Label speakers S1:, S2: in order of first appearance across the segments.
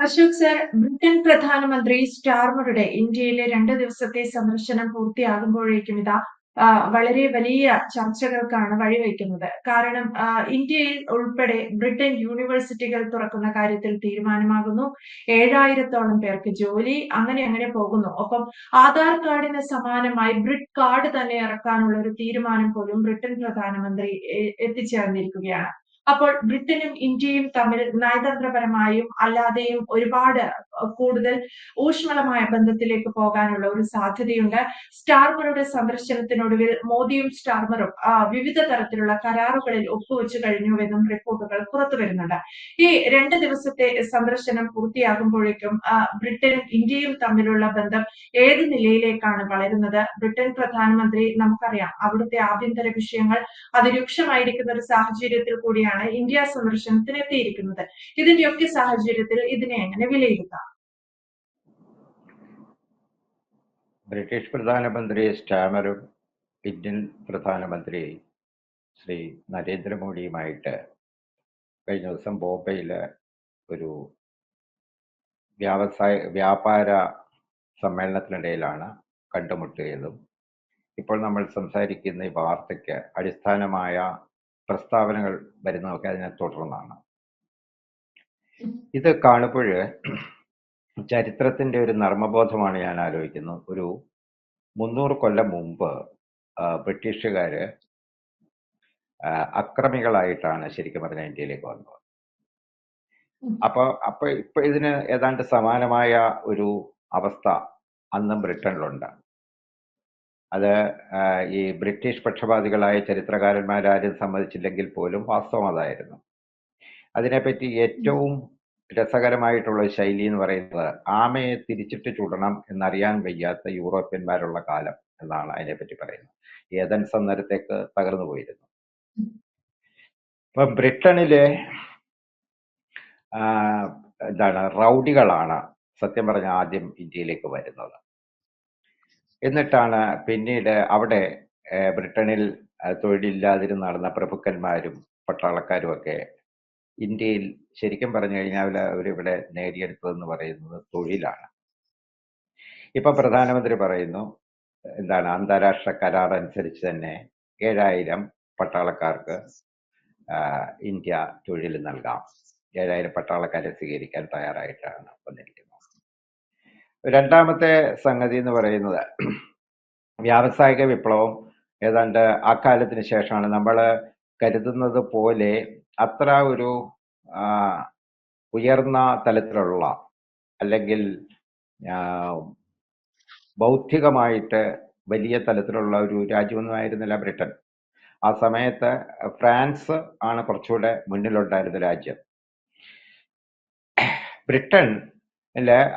S1: Ashok sir Britain പ്രധാനമന്ത്രി സ്റ്റാർമറുടെ ഇന്ത്യയിലെ രണ്ട് ദിവസത്തെ സന്ദർശനം പൂർത്തിയാകുമ്പോഴേക്കും ഇതാ വളരെ വലിയ ചർച്ചകൾക്കാണ് വഴിവെക്കുന്നത്. കാരണം ഇന്ത്യയിൽ ഉൾപ്പെടെ ബ്രിട്ടൻ യൂണിവേഴ്സിറ്റികൾ തുറക്കുന്ന കാര്യത്തിൽ തീരുമാനമാകുന്നു. ഏഴായിരത്തോളം പേർക്ക് ജോലി അങ്ങനെ അങ്ങനെ പോകുന്നു. ഒപ്പം ആധാർ കാർഡിന് സമാനമായി ബ്രിട്ട് കാർഡ് തന്നെ ഇറക്കാനുള്ള ഒരു തീരുമാനം പോലും ബ്രിട്ടൻ പ്രധാനമന്ത്രി എത്തിച്ചേർന്നിരിക്കുകയാണ്. അപ്പോൾ ബ്രിട്ടനും ഇന്ത്യയും തമ്മിൽ നയതന്ത്രപരമായും അല്ലാതെയും ഒരുപാട് കൂടുതൽ ഊഷ്മളമായ ബന്ധത്തിലേക്ക് പോകാനുള്ള ഒരു സാധ്യതയുണ്ട്. സ്റ്റാർമറുടെ സന്ദർശനത്തിനൊടുവിൽ മോദിയും സ്റ്റാർമറും വിവിധ തരത്തിലുള്ള കരാറുകളിൽ ഒപ്പുവെച്ചു കഴിഞ്ഞുവെന്നും റിപ്പോർട്ടുകൾ പുറത്തു വരുന്നുണ്ട്. ഈ രണ്ട് ദിവസത്തെ സന്ദർശനം പൂർത്തിയാകുമ്പോഴേക്കും ബ്രിട്ടനും ഇന്ത്യയും തമ്മിലുള്ള ബന്ധം ഏത് നിലയിലേക്കാണ് വളരുന്നത്? ബ്രിട്ടൻ പ്രധാനമന്ത്രി നമുക്കറിയാം അവിടുത്തെ ആഭ്യന്തര വിഷയങ്ങൾ അതിരൂക്ഷമായിരിക്കുന്ന ഒരു സാഹചര്യത്തിൽ കൂടിയാണ് ഇന്ത്യ സന്ദർശനത്തിന് എത്തിയിരിക്കുന്നത് ഇതിന്റെയൊക്കെ സാഹചര്യത്തിൽ ഇതിനെ എങ്ങനെ വിലയിരുത്താം?
S2: ബ്രിട്ടീഷ് പ്രധാനമന്ത്രി സ്റ്റാമറും ഇന്ത്യൻ പ്രധാനമന്ത്രി ശ്രീ നരേന്ദ്രമോദിയുമായിട്ട് കഴിഞ്ഞ ദിവസം ബോംബെയിൽ ഒരു വ്യാവസായ വ്യാപാര സമ്മേളനത്തിനിടയിലാണ് കണ്ടുമുട്ടിയതും. ഇപ്പോൾ നമ്മൾ സംസാരിക്കുന്ന ഈ വാർത്തയ്ക്ക് അടിസ്ഥാനമായ പ്രസ്താവനകൾ വരുന്നതൊക്കെ അതിനെ തുടർന്നാണ്. ഇത് കാണുമ്പോൾ ചരിത്രത്തിന്റെ ഒരു നർമ്മബോധമാണ് ഞാൻ ആലോചിക്കുന്നത് ഒരു മുന്നൂറ് കൊല്ലം മുമ്പ് ബ്രിട്ടീഷുകാർ അക്രമികളായിട്ടാണ് ശരിക്കും പറഞ്ഞാൽ ഇന്ത്യയിലേക്ക് വന്നത്. അപ്പൊ അപ്പൊ ഇപ്പൊ ഇതിന് ഏതാണ്ട് സമാനമായ ഒരു അവസ്ഥ അന്നും ബ്രിട്ടനിലുണ്ട്. അത് ഈ ബ്രിട്ടീഷ് പക്ഷപാതികളായ ചരിത്രകാരന്മാരാരും സമ്മതിച്ചില്ലെങ്കിൽ പോലും വാസ്തവം അതായിരുന്നു. അതിനെപ്പറ്റി ഏറ്റവും രസകരമായിട്ടുള്ള ശൈലി എന്ന് പറയുന്നത് ആമയെ തിരിച്ചിട്ട് ചുടണം എന്നറിയാൻ വയ്യാത്ത യൂറോപ്യന്മാരുള്ള കാലം എന്നാണ് അതിനെപ്പറ്റി പറയുന്നത്. ഏതൻസ് അന്നേരത്തേക്ക് തകർന്നു പോയിരുന്നു. ഇപ്പം ബ്രിട്ടനിലെ എന്താണ് റൗഡികളാണ് സത്യം പറഞ്ഞ ആദ്യം ഇന്ത്യയിലേക്ക് വരുന്നത്. എന്നിട്ടാണ് പിന്നീട് അവിടെ ബ്രിട്ടനിൽ തൊഴിലില്ലാതിരുന്ന് നടന്ന പ്രഭുക്കന്മാരും പട്ടാളക്കാരും ഒക്കെ ഇന്ത്യയിൽ ശരിക്കും പറഞ്ഞു കഴിഞ്ഞാൽ അവരിവിടെ നേടിയെടുത്തതെന്ന് പറയുന്നത് തൊഴിലാണ്. ഇപ്പം പ്രധാനമന്ത്രി പറയുന്നു എന്താണ് അന്താരാഷ്ട്ര കരാർ അനുസരിച്ച് തന്നെ ഏഴായിരം പട്ടാളക്കാർക്ക് ഇന്ത്യ തൊഴിൽ നൽകാം. ഏഴായിരം പട്ടാളക്കാരെ സ്വീകരിക്കാൻ തയ്യാറായിട്ടാണ് വന്നിരിക്കുന്നത്. രണ്ടാമത്തെ സംഗതി എന്ന് പറയുന്നത് വ്യാവസായിക വിപ്ലവം ഏതാണ്ട് ആ കാലത്തിന് ശേഷമാണ്. നമ്മൾ കരുതുന്നത് പോലെ അത്ര ഒരു ഉയർന്ന തലത്തിലുള്ള അല്ലെങ്കിൽ ബൗദ്ധികമായിട്ട് വലിയ തലത്തിലുള്ള ഒരു രാജ്യമൊന്നുമായിരുന്നില്ല ബ്രിട്ടൻ. ആ സമയത്ത് ഫ്രാൻസ് ആണ് കുറച്ചുകൂടെ മുന്നിലുണ്ടായിരുന്ന രാജ്യം. ബ്രിട്ടൻ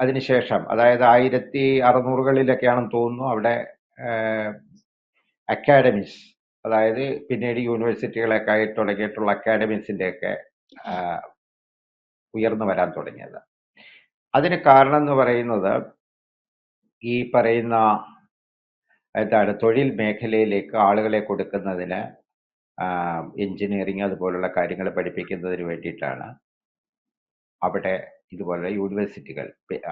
S2: അതിനുശേഷം അതായത് ആയിരത്തി അറുന്നൂറുകളിലൊക്കെയാണെന്ന് തോന്നുന്നു അവിടെ അക്കാഡമീസ് അതായത് പിന്നീട് യൂണിവേഴ്സിറ്റികളൊക്കെ ആയി തുടങ്ങിയിട്ടുള്ള അക്കാഡമീസിന്റെയൊക്കെ ഉയർന്നു വരാൻ തുടങ്ങിയത്. അതിന് കാരണം എന്ന് പറയുന്നത് ഈ പറയുന്ന എന്താണ് തൊഴിൽ മേഖലയിലേക്ക് ആളുകളെ കൊടുക്കുന്നതിന് എഞ്ചിനീയറിങ് അതുപോലുള്ള കാര്യങ്ങൾ പഠിപ്പിക്കുന്നതിന് വേണ്ടിയിട്ടാണ് അവിടെ ഇതുപോലെ യൂണിവേഴ്സിറ്റികൾ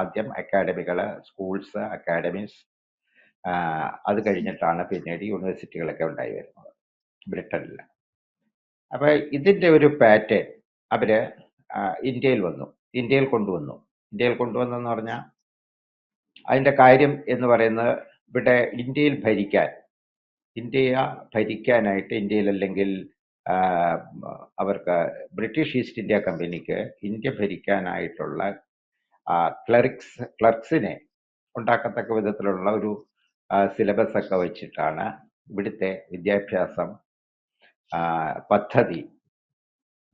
S2: ആദ്യം അക്കാഡമികൾ സ്കൂൾസ് അക്കാഡമീസ് അത് കഴിഞ്ഞിട്ടാണ് പിന്നീട് യൂണിവേഴ്സിറ്റികളൊക്കെ ഉണ്ടായി വരുന്നത്. ബ്രിട്ടനിൽ. അപ്പോൾ ഇതിന്റെ ഒരു പാറ്റേൺ അവർ ഇന്ത്യയിൽ വന്നു. ഇന്ത്യയിൽ കൊണ്ടുവന്നു. ഇന്ത്യയിൽ കൊണ്ടുവന്നെന്ന് പറഞ്ഞാൽ അതിന്റെ കാര്യം എന്ന് പറയുന്നത് ഇവിടെ ഇന്ത്യയിൽ ഭരിക്കാൻ ഇന്ത്യ ഭരിക്കാനായിട്ട് ഇന്ത്യയിൽ അല്ലെങ്കിൽ അവർക്ക് ബ്രിട്ടീഷ് ഈസ്റ്റ് ഇന്ത്യ കമ്പനിക്ക് ഇന്ത്യ ഭരിക്കാനായിട്ടുള്ള ക്ലറിക്സ് ക്ലർക്സിനെ ഉണ്ടാക്കത്തക്ക വിധത്തിലുള്ള ഒരു സിലബസ് ഒക്കെ വെച്ചിട്ടാണ് ഇവിടുത്തെ വിദ്യാഭ്യാസം പദ്ധതി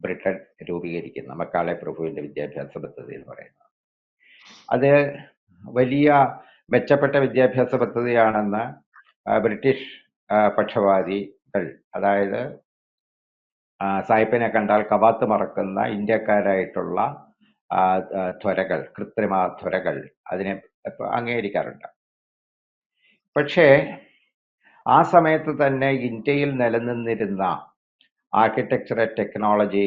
S2: ബ്രിട്ടൻ രൂപീകരിക്കുന്നത് മക്കാളെ പ്രഭുവിന്റെ വിദ്യാഭ്യാസ പദ്ധതി എന്ന് പറയുന്നത്. അത് വലിയ മെച്ചപ്പെട്ട വിദ്യാഭ്യാസ പദ്ധതിയാണെന്ന് ബ്രിട്ടീഷ് പക്ഷപാതികൾ അതായത് സായിപ്പിനെ കണ്ടാൽ കവാത്ത് മറക്കുന്ന ഇന്ത്യക്കാരായിട്ടുള്ള ത്വരകൾ കൃത്രിമ ത്വരകൾ അതിനെ അംഗീകരിക്കാറുണ്ട്. പക്ഷേ ആ സമയത്ത് തന്നെ ഇന്ത്യയിൽ നിലനിന്നിരുന്ന ആർക്കിടെക്ചർ ടെക്നോളജി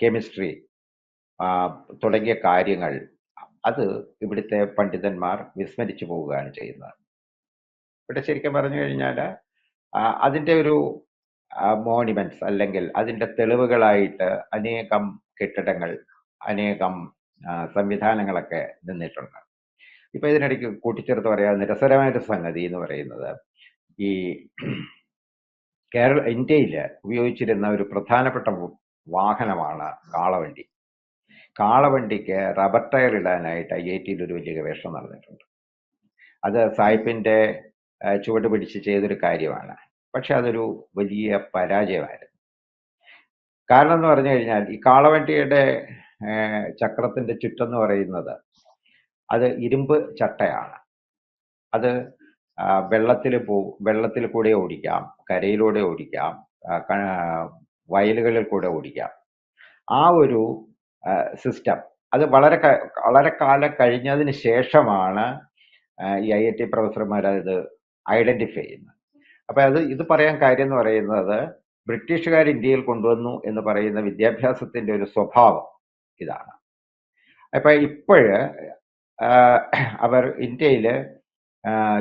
S2: കെമിസ്ട്രി തുടങ്ങിയ കാര്യങ്ങൾ അത് ഇവിടുത്തെ പണ്ഡിതന്മാർ വിസ്മരിച്ചു പോവുകയാണ് ചെയ്യുന്നത്. ഇവിടെ ശരിക്കും പറഞ്ഞു കഴിഞ്ഞാൽ അതിന്റെ ഒരു മോണിമെന്റ്സ് അല്ലെങ്കിൽ അതിന്റെ തെളിവുകളായിട്ട് അനേകം കെട്ടിടങ്ങൾ അനേകം സംവിധാനങ്ങളൊക്കെ നിന്നിട്ടുണ്ട്. ഇപ്പൊ ഇതിനിടയ്ക്ക് കൂട്ടിച്ചേർത്ത് പറയാൻ നിരസരമായൊരു സംഗതി എന്ന് പറയുന്നത് ഈ കേരള ഇന്ത്യയിൽ ഉപയോഗിച്ചിരുന്ന ഒരു പ്രധാനപ്പെട്ട വാഹനമാണ് കാളവണ്ടി. കാളവണ്ടിക്ക് റബ്ബർ ടയർ ഇടാനായിട്ട് ഐ ഐ ടിയിൽ ഒരു വലിയ ഗവേഷണം നടന്നിട്ടുണ്ട്. അത് സായിപ്പിന്റെ ചുവട് പിടിച്ച് ചെയ്തൊരു കാര്യമാണ്. പക്ഷെ അതൊരു വലിയ പരാജയമായിരുന്നു. കാരണം എന്ന് പറഞ്ഞു കഴിഞ്ഞാൽ ഈ കാളവണ്ടിയുടെ ചക്രത്തിന്റെ ചുറ്റെന്ന് പറയുന്നത് അത് ഇരുമ്പ് ചട്ടയാണ്. അത് വെള്ളത്തിൽ പോ വെള്ളത്തിൽ കൂടെ ഓടിക്കാം കരയിലൂടെ ഓടിക്കാം വയലുകളിൽ കൂടെ ഓടിക്കാം. ആ ഒരു സിസ്റ്റം അത് വളരെ വളരെ കാലം കഴിഞ്ഞതിന് ശേഷമാണ് ഈ ഐ ഐ ടി പ്രൊഫസർമാർ അത് ഐഡന്റിഫൈ ചെയ്യുന്നത്. അപ്പൊ അത് ഇത് പറയാൻ കാര്യം എന്ന് പറയുന്നത് ബ്രിട്ടീഷുകാർ ഇന്ത്യയിൽ കൊണ്ടുവന്നു എന്ന് പറയുന്ന വിദ്യാഭ്യാസത്തിന്റെ ഒരു സ്വഭാവം ഇതാണ്. അപ്പൊ ഇപ്പോഴ് അവർ ഇന്ത്യയിൽ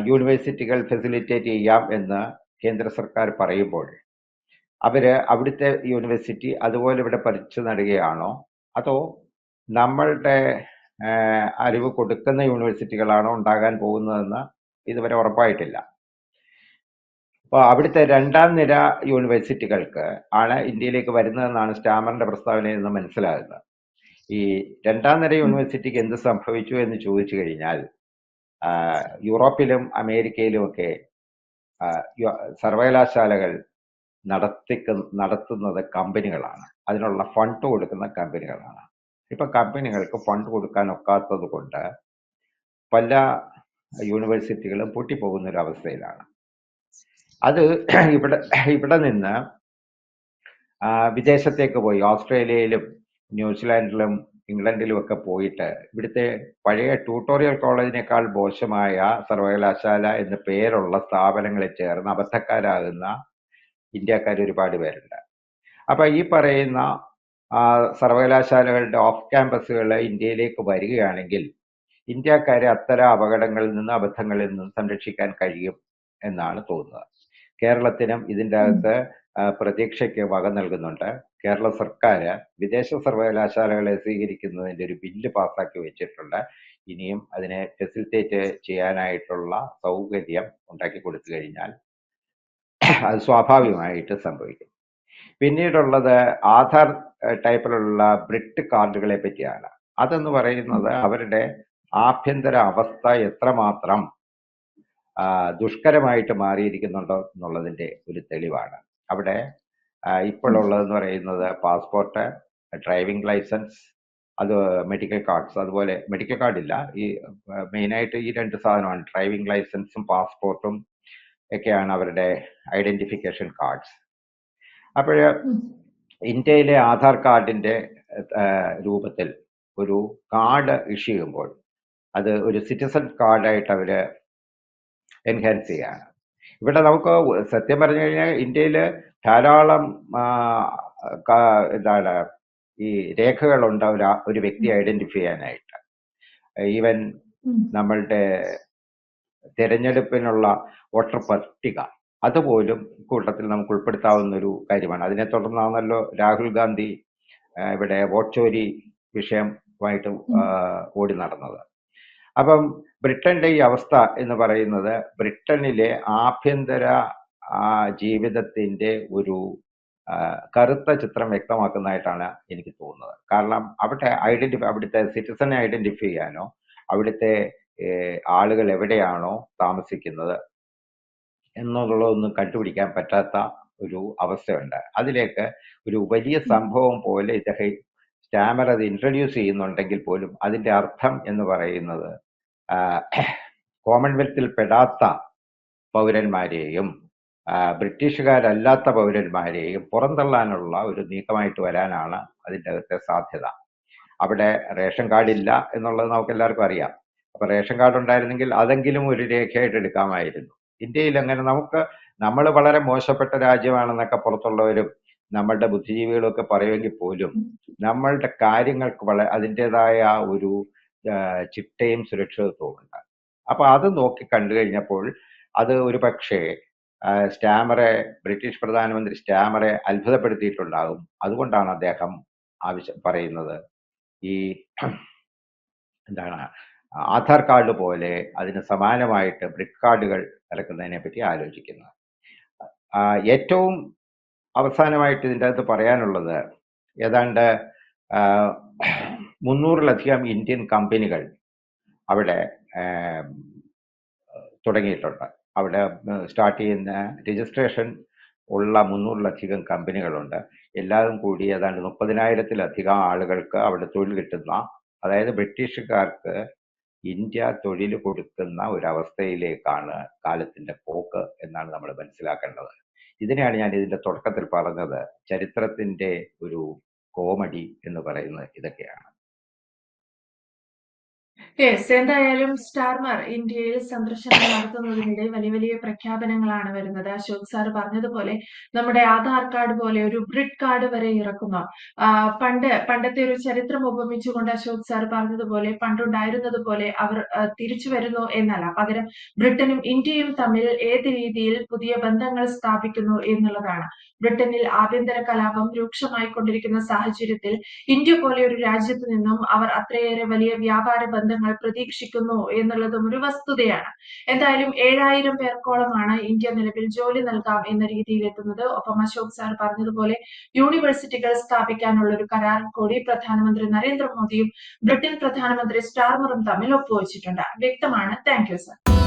S2: യൂണിവേഴ്സിറ്റികൾ ഫെസിലിറ്റേറ്റ് ചെയ്യാം എന്ന് കേന്ദ്ര സർക്കാർ പറയുമ്പോൾ അവർ അവിടുത്തെ യൂണിവേഴ്സിറ്റി അതുപോലെ ഇവിടെ പഠിച്ചു നടുകയാണോ? അതോ നമ്മളുടെ അറിവ് കൊടുക്കുന്ന യൂണിവേഴ്സിറ്റികളാണോ ഉണ്ടാകാൻ പോകുന്നതെന്ന് ഇതുവരെ ഉറപ്പായിട്ടില്ല? അപ്പോൾ അവിടുത്തെ രണ്ടാം നിര യൂണിവേഴ്സിറ്റികൾക്ക് ആണ് ഇന്ത്യയിലേക്ക് വരുന്നതെന്നാണ് സ്റ്റാമറിന്റെ പ്രസ്താവനയിൽ നിന്ന് മനസ്സിലാകുന്നത്. ഈ രണ്ടാം നിര യൂണിവേഴ്സിറ്റിക്ക് എന്ത് സംഭവിച്ചു എന്ന് ചോദിച്ചു കഴിഞ്ഞാൽ യൂറോപ്പിലും അമേരിക്കയിലും ഒക്കെ ആ, യു- സർവകലാശാലകൾ നടത്തിക്ക നടത്തുന്നത് കമ്പനികളാണ്. അതിനുള്ള ഫണ്ട് കൊടുക്കുന്ന കമ്പനികളാണ്. ഇപ്പൊ കമ്പനികൾക്ക് ഫണ്ട് കൊടുക്കാൻ ഒക്കാത്തത് കൊണ്ട് പല യൂണിവേഴ്സിറ്റികളും പൊട്ടിപ്പോകുന്ന ഒരു അവസ്ഥയിലാണ്. അത് ഇവിടെ ഇവിടെ നിന്ന് വിദേശത്തേക്ക് പോയി. ഓസ്ട്രേലിയയിലും ന്യൂസിലാൻഡിലും ഇംഗ്ലണ്ടിലും ഒക്കെ പോയിട്ട് ഇവിടുത്തെ പഴയ ട്യൂട്ടോറിയൽ കോളേജിനേക്കാൾ മോശമായ സർവകലാശാല എന്ന പേരുള്ള സ്ഥാപനങ്ങളിൽ ചേർന്ന് അബദ്ധക്കാരാകുന്ന ഇന്ത്യക്കാർ ഒരുപാട് പേരുണ്ട്. അപ്പൊ ഈ പറയുന്ന സർവകലാശാലകളുടെ ഓഫ് ക്യാമ്പസുകൾ ഇന്ത്യയിലേക്ക് വരികയാണെങ്കിൽ ഇന്ത്യക്കാരെ അത്തരം അപകടങ്ങളിൽ നിന്ന് അബദ്ധങ്ങളിൽ നിന്ന് സംരക്ഷിക്കാൻ കഴിയും എന്നാണ് തോന്നുന്നത് കേരളത്തിനും ഇതിന്റെ അകത്ത് പ്രതീക്ഷയ്ക്ക് വക നൽകുന്നുണ്ട്. കേരള സർക്കാർ വിദേശ സർവകലാശാലകളെ സ്വീകരിക്കുന്നതിന്റെ ഒരു ബില്ല് പാസ്സാക്കി വെച്ചിട്ടുണ്ട്. ഇനിയും അതിനെ ഫെസിലിറ്റേറ്റ് ചെയ്യാനായിട്ടുള്ള സൗകര്യം ഉണ്ടാക്കി കൊടുത്തു കഴിഞ്ഞാൽ അത് സ്വാഭാവികമായിട്ട് സംഭവിക്കും. പിന്നീടുള്ളത് ആധാർ ടൈപ്പിലുള്ള ബ്രിട്ട് കാർഡുകളെ പറ്റിയാണ്. അതെന്ന് പറയുന്നത് അവരുടെ ആഭ്യന്തര അവസ്ഥ എത്രമാത്രം ദുഷ്കരമായിട്ട് മാറിയിരിക്കുന്നുണ്ടോ എന്നുള്ളതിന്റെ ഒരു തെളിവാണ്. അവിടെ ഇപ്പോഴുള്ളതെന്ന് പറയുന്നത് പാസ്പോർട്ട് ഡ്രൈവിംഗ് ലൈസൻസ് അത് മെഡിക്കൽ കാർഡ്സ് അതുപോലെ മെഡിക്കൽ കാർഡില്ല. ഈ മെയിനായിട്ട് ഈ രണ്ട് സാധനമാണ്. ഡ്രൈവിംഗ് ലൈസൻസും പാസ്പോർട്ടും ഒക്കെയാണ് അവരുടെ ഐഡന്റിഫിക്കേഷൻ കാർഡ്സ്. അപ്പോൾ ഇന്ത്യയിലെ ആധാർ കാർഡിന്റെ രൂപത്തിൽ ഒരു കാർഡ് ഇഷ്യൂ ചെയ്യുമ്പോൾ അത് ഒരു സിറ്റിസൺ കാർഡായിട്ട് അവർ എൻഹാൻസ് ചെയ്യാണ്. ഇവിടെ നമുക്ക് സത്യം പറഞ്ഞു കഴിഞ്ഞാൽ ഇന്ത്യയിൽ ധാരാളം എന്താണ് ഈ രേഖകളുണ്ട് ഒരു ഒരു വ്യക്തി ഐഡന്റിഫൈ ചെയ്യാനായിട്ട്. ഈവൻ നമ്മളുടെ തിരഞ്ഞെടുപ്പിനുള്ള വോട്ടർ പട്ടിക അതുപോലും കൂട്ടത്തിൽ നമുക്ക് ഉൾപ്പെടുത്താവുന്ന ഒരു കാര്യമാണ്. അതിനെ തുടർന്നാണല്ലോ രാഹുൽ ഗാന്ധി ഇവിടെ വോട്ട് ചോരി വിഷയമായിട്ട് ഓടി നടന്നത്. അപ്പം ബ്രിട്ടന്റെ ഈ അവസ്ഥ എന്ന് പറയുന്നത് ബ്രിട്ടനിലെ ആഭ്യന്തര ജീവിതത്തിന്റെ ഒരു കറുത്ത ചിത്രം വ്യക്തമാക്കുന്നതായിട്ടാണ് എനിക്ക് തോന്നുന്നത്. കാരണം അവിടെ ഐഡന്റിഫൈ അവിടുത്തെ സിറ്റിസനെ ഐഡന്റിഫൈ ചെയ്യാനോ അവിടുത്തെ ആളുകൾ എവിടെയാണോ താമസിക്കുന്നത് എന്നുള്ളതൊന്നും കണ്ടുപിടിക്കാൻ പറ്റാത്ത ഒരു അവസ്ഥയുണ്ട്. അതിലേക്ക് ഒരു വലിയ സംഭവം പോലെ ഇദ്ദേഹം സ്റ്റാമർ അത് ഇൻട്രൊഡ്യൂസ് ചെയ്യുന്നുണ്ടെങ്കിൽ പോലും അതിന്റെ അർത്ഥം എന്ന് പറയുന്നത് കോമൺവെൽത്തിൽ പെടാത്ത പൗരന്മാരെയും ബ്രിട്ടീഷുകാരല്ലാത്ത പൗരന്മാരെയും പുറന്തള്ളാനുള്ള ഒരു നീക്കമായിട്ട് വരാനാണ് അതിന്റെ അകത്തെ സാധ്യത. അവിടെ റേഷൻ കാർഡ് ഇല്ല എന്നുള്ളത് നമുക്ക് എല്ലാവർക്കും അറിയാം. അപ്പൊ റേഷൻ കാർഡ് ഉണ്ടായിരുന്നെങ്കിൽ അതെങ്കിലും ഒരു രേഖയായിട്ട് എടുക്കാമായിരുന്നു. ഇന്ത്യയിൽ അങ്ങനെ നമുക്ക് നമ്മൾ വളരെ മോശപ്പെട്ട രാജ്യമാണെന്നൊക്കെ പുറത്തുള്ളവരും നമ്മളുടെ ബുദ്ധിജീവികളൊക്കെ പറയുമെങ്കിൽ പോലും നമ്മളുടെ കാര്യങ്ങൾക്ക് വളരെ അതിന്റെതായ ഒരു ചിട്ടയും സുരക്ഷിതത്വവും ഉണ്ട് അപ്പൊ അത് നോക്കി കണ്ടു കഴിഞ്ഞപ്പോൾ അത് ഒരു പക്ഷേ സ്റ്റാമറെ ബ്രിട്ടീഷ് പ്രധാനമന്ത്രി സ്റ്റാമറെ അത്ഭുതപ്പെടുത്തിയിട്ടുണ്ടാകും. അതുകൊണ്ടാണ് അദ്ദേഹം ആവശ്യം പറയുന്നത്. ഈ എന്താണ് ആധാർ കാർഡ് പോലെ അതിന് സമാനമായിട്ട് ബ്രിക് കാർഡുകൾ ഇറക്കുന്നതിനെ പറ്റി ആലോചിക്കുന്നത് ഏറ്റവും അവസാനമായിട്ട് ഇതിന്റെ അകത്ത് പറയാനുള്ളത് ഏതാണ്ട് മുന്നൂറിലധികം ഇന്ത്യൻ കമ്പനികൾ അവിടെ തുടങ്ങിയിട്ടുണ്ട്. അവിടെ സ്റ്റാർട്ട് ചെയ്യുന്ന രജിസ്ട്രേഷൻ ഉള്ള മുന്നൂറിലധികം കമ്പനികളുണ്ട്. എല്ലാതും കൂടി ഏതാണ്ട് മുപ്പതിനായിരത്തിലധികം ആളുകൾക്ക് അവിടെ തൊഴിൽ കിട്ടുന്ന അതായത് ബ്രിട്ടീഷുകാർക്ക് ഇന്ത്യ തൊഴിൽ കൊടുക്കുന്ന ഒരവസ്ഥയിലേക്കാണ് കാലത്തിന്റെ പോക്ക് എന്നാണ് നമ്മൾ മനസ്സിലാക്കേണ്ടത്. ഇതിനെയാണ് ഞാൻ ഇതിന്റെ തുടക്കത്തിൽ പറഞ്ഞത്. ചരിത്രത്തിന്റെ ഒരു കോമഡി എന്ന് പറയുന്നത് ഇതൊക്കെയാണ്.
S1: യെസ് എന്തായാലും സ്റ്റാർമാർ ഇന്ത്യയിൽ സന്ദർശനം നടത്തുന്നതിനിടെ വലിയ വലിയ പ്രഖ്യാപനങ്ങളാണ് വരുന്നത്. അശോക് സാർ പറഞ്ഞതുപോലെ നമ്മുടെ ആധാർ കാർഡ് പോലെ ഒരു ബ്രിഡ് കാർഡ് വരെ ഇറക്കുന്ന. പണ്ട് പണ്ടത്തെ ഒരു ചരിത്രം ഉപമിച്ചുകൊണ്ട് അശോക് സാർ പറഞ്ഞതുപോലെ പണ്ടുണ്ടായിരുന്നത് പോലെ അവർ തിരിച്ചു വരുന്നു എന്നല്ല. പകരം ബ്രിട്ടനും ഇന്ത്യയും തമ്മിൽ ഏത് രീതിയിൽ പുതിയ ബന്ധങ്ങൾ സ്ഥാപിക്കുന്നു എന്നുള്ളതാണ്. ബ്രിട്ടനിൽ ആഭ്യന്തര കലാപം രൂക്ഷമായി കൊണ്ടിരിക്കുന്ന സാഹചര്യത്തിൽ ഇന്ത്യ പോലെ ഒരു രാജ്യത്ത് നിന്നും അവർ അത്രയേറെ വലിയ വ്യാപാര ബന്ധങ്ങൾ പ്രതീക്ഷിക്കുന്നു എന്നുള്ളതും ഒരു വസ്തുതയാണ്. എന്തായാലും ഏഴായിരം പേർക്കോളമാണ് ഇന്ത്യ നിലവിൽ ജോലി നൽകാം എന്ന രീതിയിൽ എത്തുന്നത്. ഒപ്പം അശോക് സാർ പറഞ്ഞതുപോലെ യൂണിവേഴ്സിറ്റികൾ സ്ഥാപിക്കാനുള്ള ഒരു കരാർ കൂടി പ്രധാനമന്ത്രി നരേന്ദ്രമോദിയും ബ്രിട്ടൻ പ്രധാനമന്ത്രി സ്റ്റാർമറും തമ്മിൽ ഒപ്പുവച്ചിട്ടുണ്ട്. വ്യക്തമാണ്. Thank you sir.